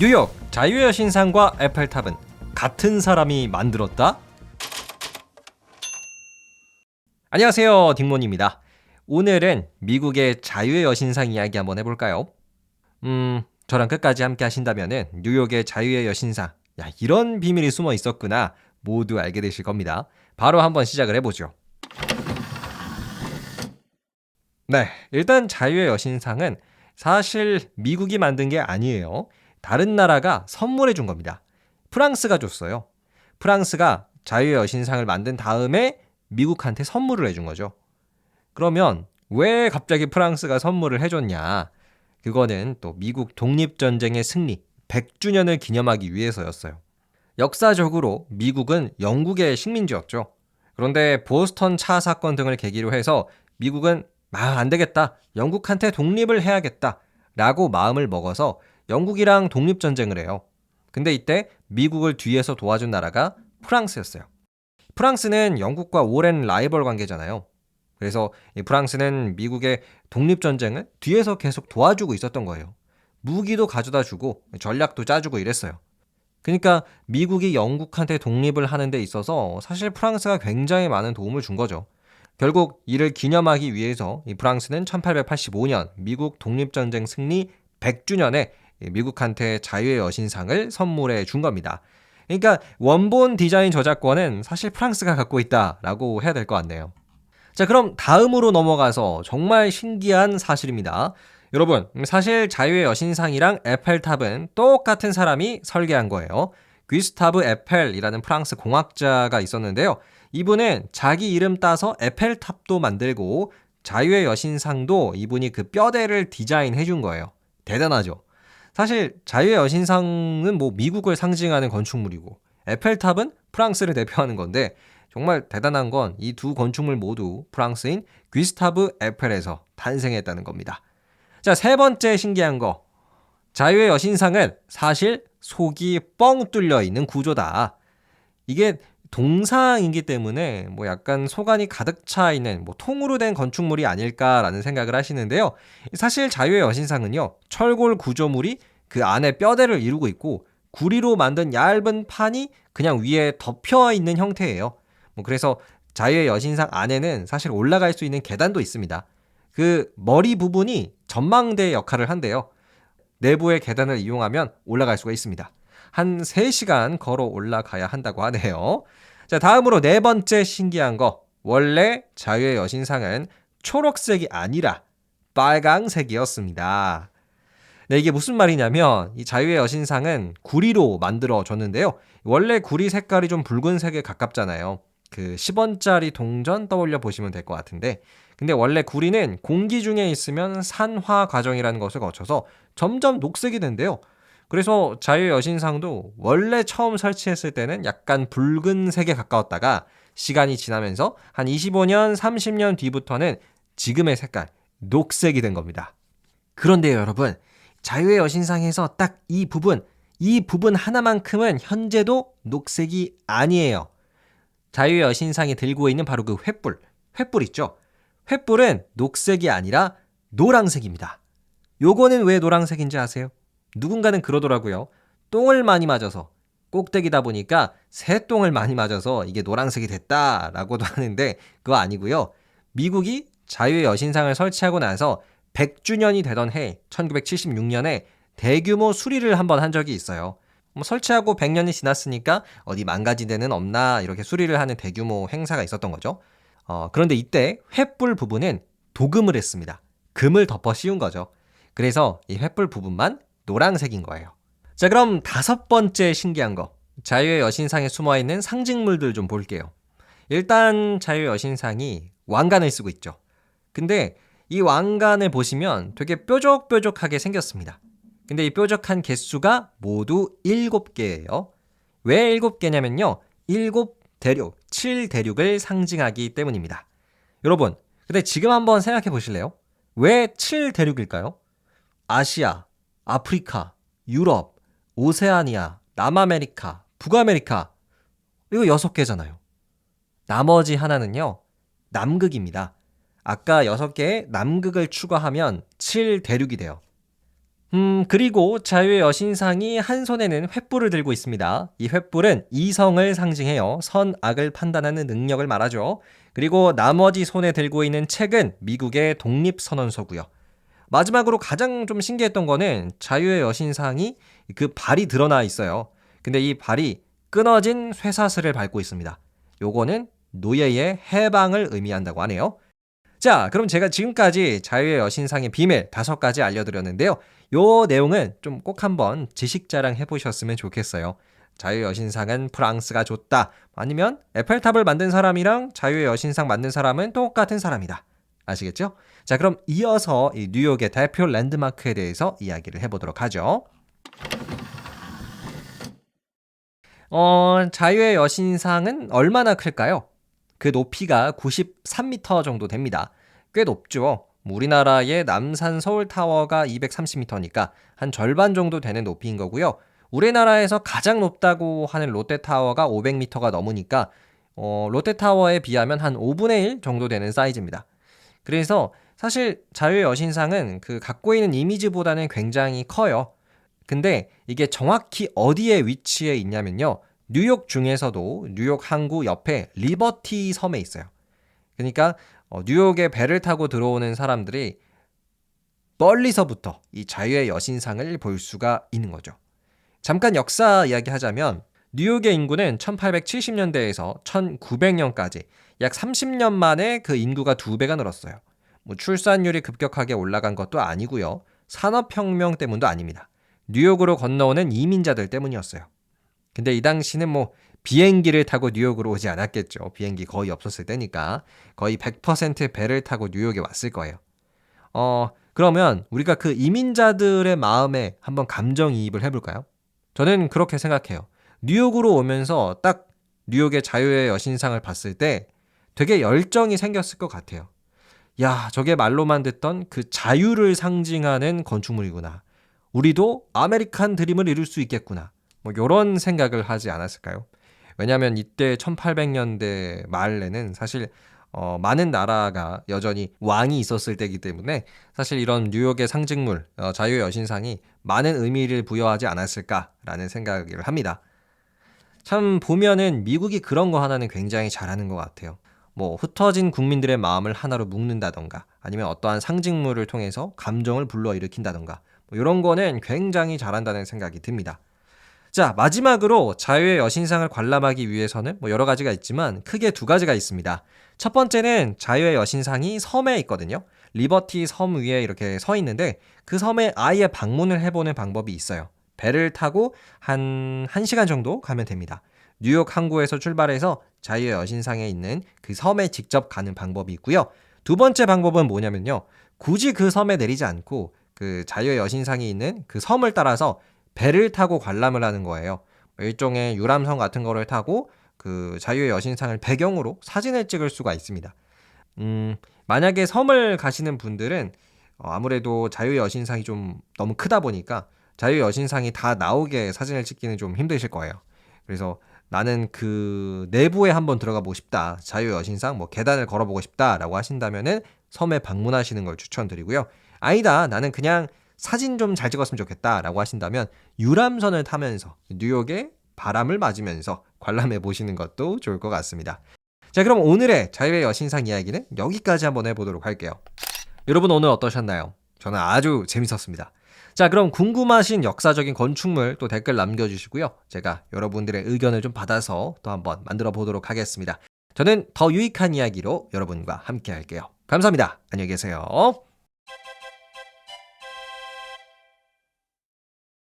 뉴욕 자유의 여신상과 에펠탑은 같은 사람이 만들었다? 안녕하세요 딩몬입니다. 오늘은 미국의 자유의 여신상 이야기 한번 해볼까요? 음 저랑 끝까지 함께 하신다면은 뉴욕의 자유의 여신상. 야 이런 비밀이 숨어 있었구나. 모두 알게 되실 겁니다. 바로 한번 시작을 해보죠. 네 일단 자유의 여신상은 사실 미국이 만든 게 아니에요 다른 나라가 선물해 준 겁니다. 프랑스가 줬어요. 프랑스가 자유의 여신상을 만든 다음에 미국한테 선물을 해준 거죠. 그러면 왜 갑자기 프랑스가 선물을 해줬냐? 그거는 또 미국 독립전쟁의 승리 100주년을 기념하기 위해서였어요. 역사적으로 미국은 영국의 식민지였죠. 그런데 보스턴 차 사건 등을 계기로 해서 미국은 아, 안 되겠다. 영국한테 독립을 해야겠다. 라고 마음을 먹어서 영국이랑 독립전쟁을 해요. 근데 이때 미국을 뒤에서 도와준 나라가 프랑스였어요. 프랑스는 영국과 오랜 라이벌 관계잖아요. 그래서 프랑스는 미국의 독립전쟁을 뒤에서 계속 도와주고 있었던 거예요. 무기도 가져다 주고 전략도 짜주고 이랬어요. 그러니까 미국이 영국한테 독립을 하는 데 있어서 사실 프랑스가 굉장히 많은 도움을 준 거죠. 결국 이를 기념하기 위해서 프랑스는 1885년 미국 독립전쟁 승리 100주년에 미국한테 자유의 여신상을 선물해 준 겁니다. 그러니까 원본 디자인 저작권은 사실 프랑스가 갖고 있다라고 해야 될 것 같네요. 자, 그럼 다음으로 넘어가서 정말 신기한 사실입니다. 여러분, 사실 자유의 여신상이랑 에펠탑은 똑같은 사람이 설계한 거예요. 귀스타브 에펠이라는 프랑스 공학자가 있었는데요. 이분은 자기 이름 따서 에펠탑도 만들고 자유의 여신상도 이분이 그 뼈대를 디자인해 준 거예요. 대단하죠? 사실 자유의 여신상은 뭐 미국을 상징하는 건축물이고 에펠탑은 프랑스를 대표하는 건데 정말 대단한 건 이 두 건축물 모두 프랑스인 귀스타브 에펠에서 탄생했다는 겁니다. 자, 세 번째 신기한 거. 자유의 여신상은 사실 속이 뻥 뚫려 있는 구조다. 이게 동상이기 때문에 뭐 약간 소관이 가득 차 있는 뭐 통으로 된 건축물이 아닐까라는 생각을 하시는데요. 사실 자유의 여신상은요. 철골 구조물이 그 안에 뼈대를 이루고 있고 구리로 만든 얇은 판이 그냥 위에 덮여 있는 형태예요. 뭐 그래서 자유의 여신상 안에는 사실 올라갈 수 있는 계단도 있습니다. 그 머리 부분이 전망대 역할을 한대요. 내부의 계단을 이용하면 올라갈 수가 있습니다. 한 3시간 걸어 올라가야 한다고 하네요. 자, 다음으로 네 번째 신기한 거. 원래 자유의 여신상은 초록색이 아니라 빨강색이었습니다. 네, 이게 무슨 말이냐면 이 자유의 여신상은 구리로 만들어졌는데요. 원래 구리 색깔이 좀 붉은색에 가깝잖아요. 그 10원짜리 동전 떠올려 보시면 될 것 같은데 근데 원래 구리는 공기 중에 있으면 산화 과정이라는 것을 거쳐서 점점 녹색이 된대요. 그래서 자유 여신상도 원래 처음 설치했을 때는 약간 붉은색에 가까웠다가 시간이 지나면서 한 25년, 30년 뒤부터는 지금의 색깔, 녹색이 된 겁니다. 그런데요, 여러분. 자유의 여신상에서 딱 이 부분, 이 부분 하나만큼은 현재도 녹색이 아니에요. 자유의 여신상이 들고 있는 바로 그 횃불, 횃불 있죠? 횃불은 녹색이 아니라 노랑색입니다. 요거는 왜 노랑색인지 아세요? 누군가는 그러더라고요. 똥을 많이 맞아서 꼭대기다 보니까 새똥을 많이 맞아서 이게 노란색이 됐다라고도 하는데 그거 아니고요. 미국이 자유의 여신상을 설치하고 나서 100주년이 되던 해 1976년에 대규모 수리를 한번 한 적이 있어요. 뭐 설치하고 100년이 지났으니까 어디 망가진 데는 없나 이렇게 수리를 하는 대규모 행사가 있었던 거죠. 어, 그런데 이때 횃불 부분은 도금을 했습니다. 금을 덮어 씌운 거죠. 그래서 이 횃불 부분만 노란색인 거예요. 자, 그럼 다섯 번째 신기한 거. 자유의 여신상에 숨어 있는 상징물들 좀 볼게요. 일단 자유의 여신상이 왕관을 쓰고 있죠. 근데 이 왕관을 보시면 되게 뾰족뾰족하게 생겼습니다. 근데 이 뾰족한 개수가 모두 7개예요. 왜 7개냐면요. 7 대륙, 7 대륙을 상징하기 때문입니다. 여러분, 근데 지금 한번 생각해 보실래요? 왜 7 대륙일까요? 아시아, 아프리카, 유럽, 오세아니아, 남아메리카, 북아메리카 이거 여섯 개잖아요. 나머지 하나는요. 남극입니다. 아까 여섯 개의 남극을 추가하면 7대륙이 돼요. 음, 그리고 자유의 여신상이 한 손에는 횃불을 들고 있습니다. 이 횃불은 이성을 상징해요. 선, 악을 판단하는 능력을 말하죠. 그리고 나머지 손에 들고 있는 책은 미국의 독립선언서고요. 마지막으로 가장 좀 신기했던 거는 자유의 여신상이 그 발이 드러나 있어요. 근데 이 발이 끊어진 쇠사슬을 밟고 있습니다. 요거는 노예의 해방을 의미한다고 하네요. 자, 그럼 제가 지금까지 자유의 여신상의 비밀 다섯 가지 알려드렸는데요. 요 내용은 좀 꼭 한번 지식 자랑 해보셨으면 좋겠어요. 자유의 여신상은 프랑스가 줬다. 아니면 에펠탑을 만든 사람이랑 자유의 여신상 만든 사람은 똑같은 사람이다. 아시겠죠? 자, 그럼 이어서 이 뉴욕의 대표 랜드마크에 대해서 이야기를 해보도록 하죠. 어, 자유의 여신상은 얼마나 클까요? 그 높이가 93m 정도 됩니다. 꽤 높죠. 뭐 우리나라의 남산 서울타워가 230m니까 한 절반 정도 되는 높이인 거고요. 우리나라에서 가장 높다고 하는 롯데타워가 500m가 넘으니까 어, 롯데타워에 비하면 한 5분의 1 정도 되는 사이즈입니다. 그래서 사실 자유의 여신상은 그 갖고 있는 이미지보다는 굉장히 커요. 근데 이게 정확히 어디에 위치해 있냐면요. 뉴욕 중에서도 뉴욕 항구 옆에 리버티 섬에 있어요. 그러니까 어, 뉴욕에 배를 타고 들어오는 사람들이 멀리서부터 이 자유의 여신상을 볼 수가 있는 거죠. 잠깐 역사 이야기하자면 뉴욕의 인구는 1870년대에서 1900년까지 약 30년 만에 그 인구가 두 배가 늘었어요. 뭐 출산율이 급격하게 올라간 것도 아니고요. 산업혁명 때문도 아닙니다. 뉴욕으로 건너오는 이민자들 때문이었어요. 근데 이 당시는 뭐 비행기를 타고 뉴욕으로 오지 않았겠죠. 비행기 거의 없었을 때니까 거의 100% 배를 타고 뉴욕에 왔을 거예요. 어, 그러면 우리가 그 이민자들의 마음에 한번 감정이입을 해볼까요? 저는 그렇게 생각해요. 뉴욕으로 오면서 딱 뉴욕의 자유의 여신상을 봤을 때 되게 열정이 생겼을 것 같아요. 야, 저게 말로만 듣던 그 자유를 상징하는 건축물이구나. 우리도 아메리칸 드림을 이룰 수 있겠구나. 뭐 이런 생각을 하지 않았을까요? 왜냐하면 이때 1800년대 말에는 사실 어, 많은 나라가 여전히 왕이 있었을 때이기 때문에 사실 이런 뉴욕의 상징물 어, 자유의 여신상이 많은 의미를 부여하지 않았을까라는 생각을 합니다. 참 보면은 미국이 그런 거 하나는 굉장히 잘하는 것 같아요. 뭐 흩어진 국민들의 마음을 하나로 묶는다던가 아니면 어떠한 상징물을 통해서 감정을 불러일으킨다던가 뭐 이런 거는 굉장히 잘한다는 생각이 듭니다. 자, 마지막으로 자유의 여신상을 관람하기 위해서는 뭐 여러 가지가 있지만 크게 두 가지가 있습니다. 첫 번째는 자유의 여신상이 섬에 있거든요. 리버티 섬 위에 이렇게 서 있는데 그 섬에 아예 방문을 해보는 방법이 있어요. 배를 타고 한 1시간 정도 가면 됩니다. 뉴욕 항구에서 출발해서 자유의 여신상에 있는 그 섬에 직접 가는 방법이 있고요. 두 번째 방법은 뭐냐면요. 굳이 그 섬에 내리지 않고 그 자유의 여신상이 있는 그 섬을 따라서 배를 타고 관람을 하는 거예요. 일종의 유람선 같은 거를 타고 그 자유의 여신상을 배경으로 사진을 찍을 수가 있습니다. 음, 만약에 섬을 가시는 분들은 어, 아무래도 자유의 여신상이 좀 너무 크다 보니까 자유의 여신상이 다 나오게 사진을 찍기는 좀 힘드실 거예요. 그래서 나는 그 내부에 한번 들어가 보고 싶다. 자유의 여신상 뭐 계단을 걸어보고 싶다라고 하신다면은 섬에 방문하시는 걸 추천드리고요. 아니다. 나는 그냥 사진 좀 잘 찍었으면 좋겠다라고 하신다면 유람선을 타면서 뉴욕의 바람을 맞으면서 관람해 보시는 것도 좋을 것 같습니다. 자, 그럼 오늘의 자유의 여신상 이야기는 여기까지 한번 해보도록 할게요. 여러분 오늘 어떠셨나요? 저는 아주 재밌었습니다. 자, 그럼 궁금하신 역사적인 건축물 또 댓글 남겨주시고요. 제가 여러분들의 의견을 좀 받아서 또 한번 만들어 보도록 하겠습니다. 저는 더 유익한 이야기로 여러분과 함께 할게요. 감사합니다. 안녕히 계세요.